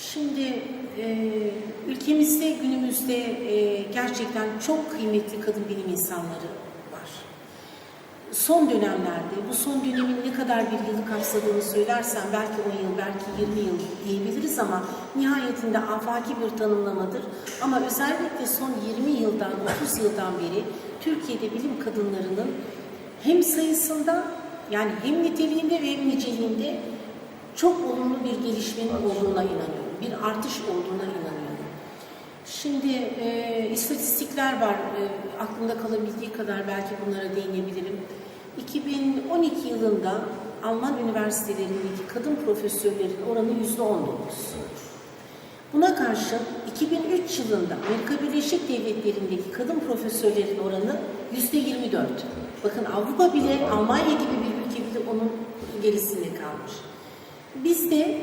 Şimdi e, ülkemizde günümüzde e, gerçekten çok kıymetli kadın bilim insanları var. Son dönemlerde, bu son dönemin ne kadar bir yılı kapsadığını söylersem belki 10 yıl, belki 20 yıl diyebiliriz ama nihayetinde afaki bir tanımlamadır. Ama özellikle son 20 yıldan, 30 yıldan beri Türkiye'de bilim kadınlarının hem sayısında yani hem niteliğinde ve hem niceliğinde çok olumlu bir gelişmenin olduğuna inanıyorum. Bir artış olduğuna inanıyorum. Şimdi e, istatistikler var. E, aklımda kalabildiği kadar belki bunlara değinebilirim. 2012 yılında Alman üniversitelerindeki kadın profesörlerin oranı yüzde 19. Buna karşı 2003 yılında Amerika Birleşik Devletleri'ndeki kadın profesörlerin oranı yüzde 24. Bakın Avrupa bile Almanya gibi bir ülke bile onun gerisinde kalmış. Bizde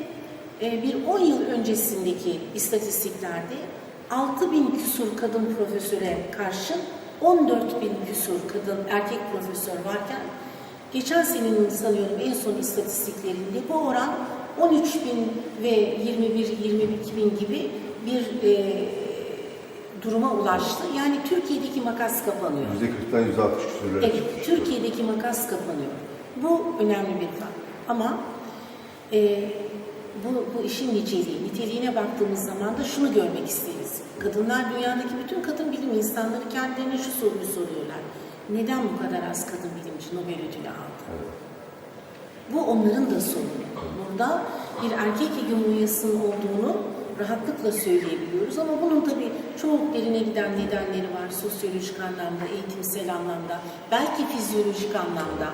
bir 10 yıl öncesindeki istatistiklerde 6 bin küsur kadın profesöre karşı 14 bin küsur kadın erkek profesör varken geçen senenin sanıyorum en son istatistiklerinde bu oran 13 bin ve 21-22 bin gibi bir e, duruma ulaştı. Yani Türkiye'deki makas kapanıyor. %40'dan %60 küsürlere Evet, çıkmış. Türkiye'deki makas kapanıyor. Bu önemli bir fark. Ama e, bu, bu işin niceliği, niteliğine baktığımız zaman da şunu görmek isteriz. Kadınlar dünyadaki bütün kadın bilim insanları kendilerine şu soruyu soruyorlar. Neden bu kadar az kadın bilimci Nobel ödülü aldı? Evet. Bu onların da sorunu. Burada bir erkek hegemonyasının olduğunu rahatlıkla söyleyebiliyoruz ama bunun tabii çok derine giden nedenleri var. Sosyolojik anlamda, eğitimsel anlamda, belki fizyolojik anlamda.